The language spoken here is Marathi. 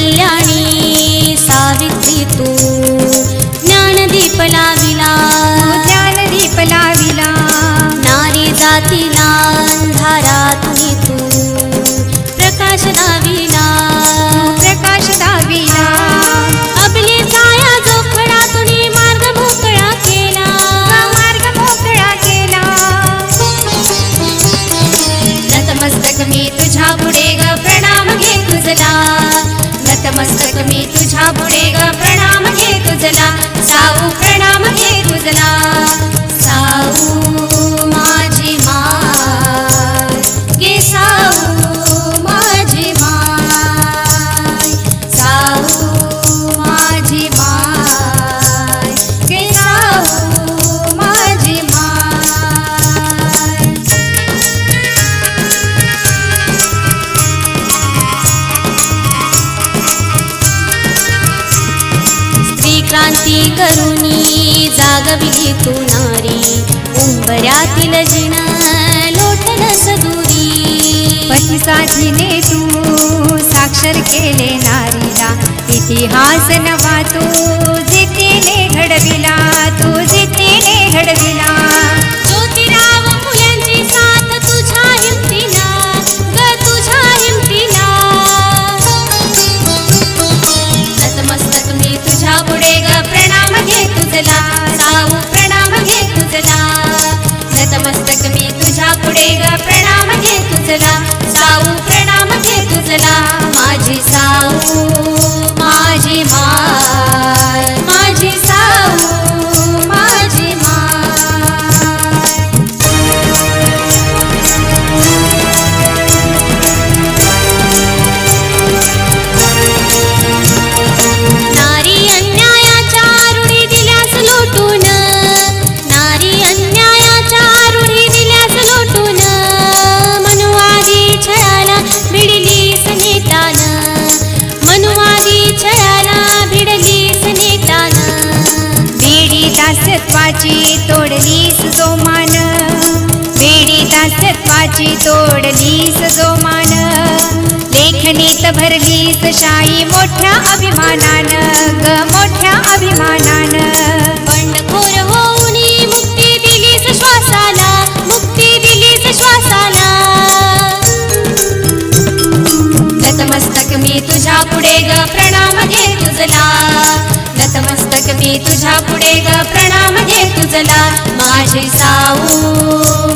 yeah तुझा पुढे ग प्रणाम घे तुझला साऊ प्रणाम घे तुझला ती करुणी जागविली तू नारी उंबऱ्यातील जिण लोटल सदुरी पतीसाठीने तू साक्षर केले नारीला इतिहास नवा तू तुझ्या दासत्वाची तोडलीस जो मान बेडी दासत्वाची तोडलीस जो मान लेखनीत भरलीस शाही मोठ्या अभिमानान ग मोठ्या अभिमानान. बंडखोर होऊन मुक्ती दिलीस श्वासाला मुक्ती दिलीस श्वासाला. नतमस्तक मी तुझ्या पुढे ग प्रणाम घे तुझला. मी तुझ्या पुढे ग प्रणाम घे तुझला. माझी साऊ